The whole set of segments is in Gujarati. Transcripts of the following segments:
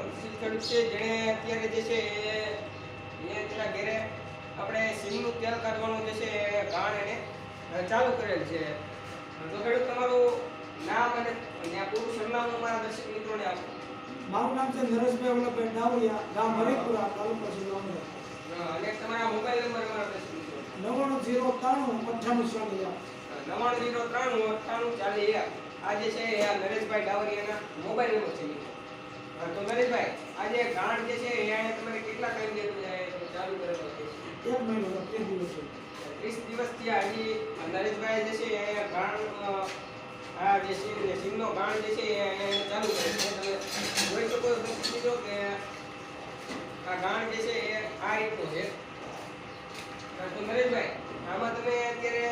એક ખેડૂત છે. જેણે અત્યારે જે છે એ તેના ઘેરે આપણે સિંગનું તેલ કાઢવાનું જે છે એ ગાણ એને ચાલુ કરેલ છે. તો ખેડૂત તમારું નામ અને ત્યાં પૂરું સરનામું મારા દર્શક મિત્રોને આપો. મારું નામ છે નરેશભાઈ વલ્લભભાઈ ડાવડિયા ગામ હરિપુરા તાલુકો જિલ્લો અને તમારા મોબાઈલ નંબર મારા દર્શક મિત્રો નવ્વાણું જીરો ત્રાણું અઠ્ઠાણું ચાલીસ નવાણું જીરો ત્રાણું અઠ્ઠાણું ચાલીસ એક આ જે છે નરેશભાઈ ડાવરિયાના મોબાઈલ નંબર છે મિત્રો. તો નરેશભાઈ આ જે ગાંઠ જે છે એ આને તમારે કેટલા ટાઈમ ચાલુ કરેલો છે? એક મહિનો ત્રીસ દિવસ ત્રીસ દિવસથી હજી નરેશભાઈ જે છે એ ગાણ આ જે છે એ સિંગનો જે છે એ ચાલુ કરે છે. તમે જોઈ શકો છો કે આ ગાણ જે છે એ આ રીતનું છે. તો નરેશભાઈ આમાં તમે અત્યારે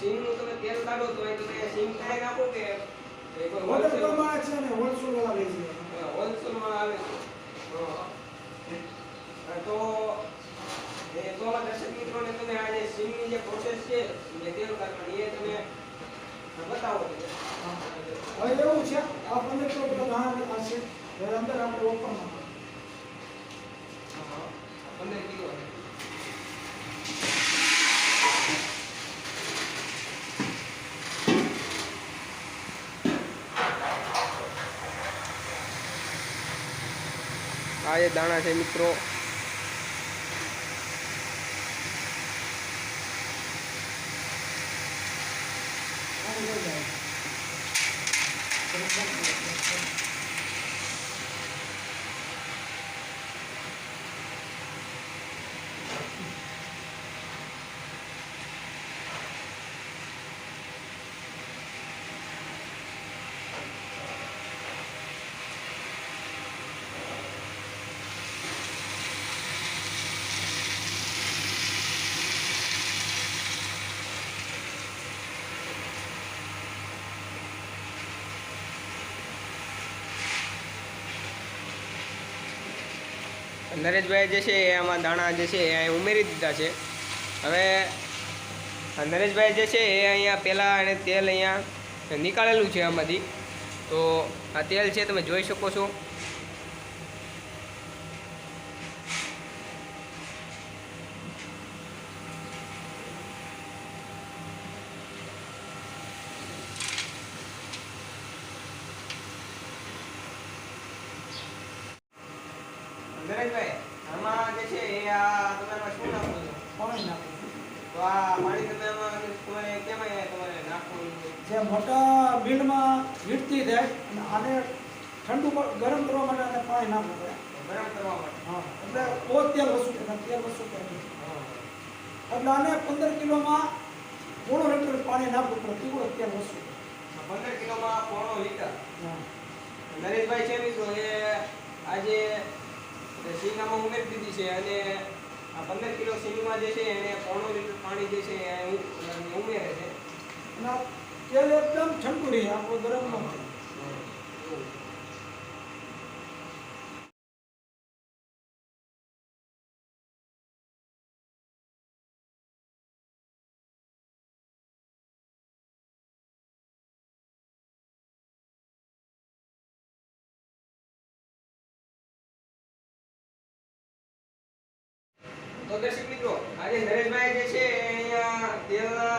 સિંગનું તમે તેલ કાઢો તો એ તમે સિંહ ખાઈ નાખો કે ઓર્ડર પ્રમાણે છે ને હોલસેલ વાળા લે છે. હોલસેલમાં આવે છે. તો એ તો અમારા દર્શક મિત્રોને તમે આ જે જે પ્રોસેસ છે તેલ એ તમે બતાવો હવે એવું છે? આ પંદર કિલો બધા ધાણા આવશે અંદર આપણે ઓપનમાં પંદર કિલો આ એ દાણા છે મિત્રો. Thank લઈ નરેશભાઈ જે છે એ આમાં દાણા જે છે એ અહીં ઉમેરી દીધા છે. હવે નરેશભાઈ જે છે એ અહીંયા પહેલાં એણે તેલ અહીંયા નીકાળેલું છે આમાંથી. તો આ તેલ છે તમે જોઈ શકો છો. નરેશભાઈ આમાં જે છે એ આ તમે શું નાખો છો પાણી નાખવું તો આ પાણી તમે આમાં તમારે કેમાં તમારે નાખવાનું જે મોટા બિલમાં વીટતી થાય આને ઠંડુ ગરમ કરવા માટે આને પાણી નાખવું પડે. ગરમ કરવા માટે? હા એટલે બહુ તેલ વસુલ તેલ વસુલ એટલે આને પંદર કિલોમાં પોણો લીટર પાણી નાખવું પડે તીવ્ર તેલ વસ્તુ પંદર કિલોમાં પોણો લીટર? નરેશભાઈ છે એ આજે સિંગામાં ઉમેરી દીધી છે? અને આ પંદર કિલો સિંગમાં જે છે, એને પોણો લીટર પાણી જે છે, એ ઉમેરે છે. તેલ એકદમ ઠંડુ રહે આપણું ગરમ ન તો દર્શક મિત્રો આજે નરેશભાઈ જે છે અહીંયા તેલના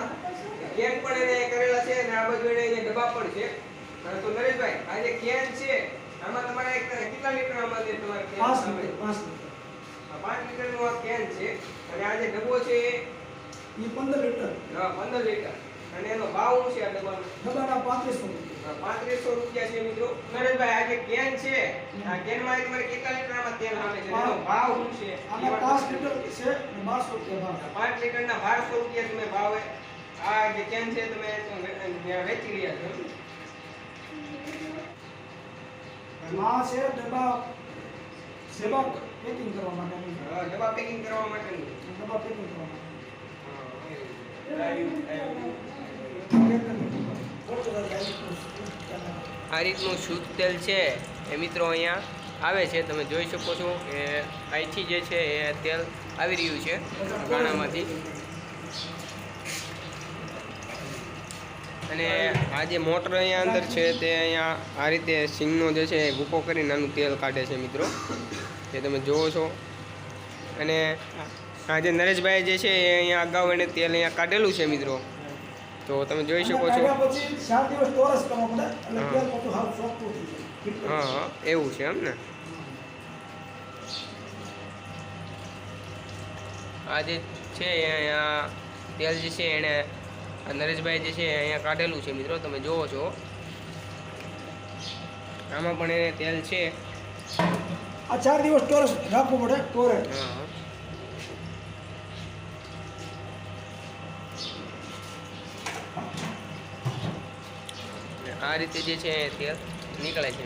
કેન પણ એને કરેલા છે અને આ બાજુ એને ડબ્બા પણ છે. તો નરેશભાઈ આ જે કેન છે આમાં તમારે કેટલા લીટર આમાં છે તમારે કેન પાંચ સામે? લીટર પાંચ લીટર. આ પાંચ લીટરનું આ કેન છે? અને આ જે ડબ્બો છે એ? એ પંદર લીટર. હા, પંદર લીટર. અને એનો ભાવ શું છે આ ડબ્બાનો? ડબ્બાના પાંત્રીસો રૂપિયા. પાંત્રીસો રૂપિયા છે મિત્રો. નરેશભાઈ આ જે કેન છે આ કેનમાં તમારે કેટલા લીટર આમાં તેલ આવે છે. એનો ભાવ શું છે? આમાં પાંચ લીટર છે અને બારસો રૂપિયા ભાવ પાંચ લીટરના બારસો રૂપિયા તમે ભાવે. આ જે કેન છે તમે વે- વેચી રહ્યા છો. આ છે ડબ્બા સેવા પેકિંગ કરવા માટેની. હા, ડબ્બા પેકિંગ કરવા માટેનું. ડબ્બા પેકિંગ કરવા માટે આ રીતનું શુદ્ધ તેલ છે એ મિત્રો અહીંયા આવે છે. તમે જોઈ શકો છો કે અહીંથી જે છે એ તેલ આવી રહ્યું છે ગાણામાંથી. અને આ જે મોટર અહીંયા અંદર છે તે અહીંયા આ રીતે સિંગનો જે છે એ ભૂકો કરી નાનું તેલ કાઢે છે મિત્રો. એ તમે જુઓ છો. અને આ જે નરેશભાઈ જે છે એ અહીંયા અગાઉ એને તેલ અહીંયા કાઢેલું છે મિત્રો. તો તમે જોઈ શકો છો. હા. એવું છે એમ ને? આ જે છે અહીંયા તેલ જે છે એણે નરેશભાઈ જે છે અહીંયા કાઢેલું છે મિત્રો તમે જુઓ છો. આમાં પણ એને તેલ છે. આ ચાર દિવસ ટોરસ રાખવું પડે ટોરે હા અને આ રીતે જે છે તેલ નીકળે છે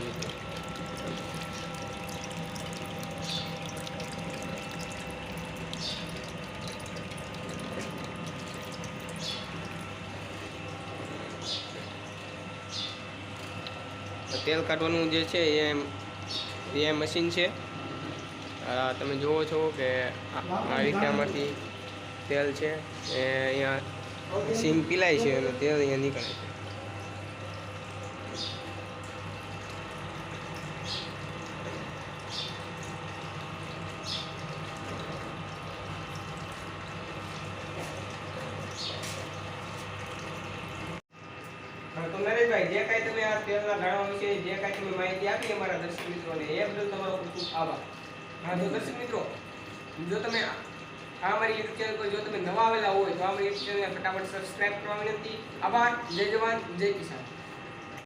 તેલ કાઢવાનું જે છે, એ એ મશીન છે. તમે જુઓ છો કે આ રીતે આમાંથી તેલ છે, એ અહીંયા સીમ પીલાય છે અને તેલ અહીંયા નીકળે છે હા, તો નરેશભાઈ જે કાંઈ તમે આ તેલના ગાળા વિશે જે કાંઈ તમે માહિતી આપી અમારા દર્શક મિત્રોને, એ બદલ તમારો ખૂબ ખૂબ આભાર. હા, તો દર્શક મિત્રો, જો તમે આ અમારી યુટ્યુબ ચેનલ પર જો તમે નવા આવેલા હોય, તો અમારી યુટ્યુબ ચેનલને ફટાફટ સબસ્ક્રાઇબ કરવા વિનંતી આભાર. જય જવાન, જય કિસાન.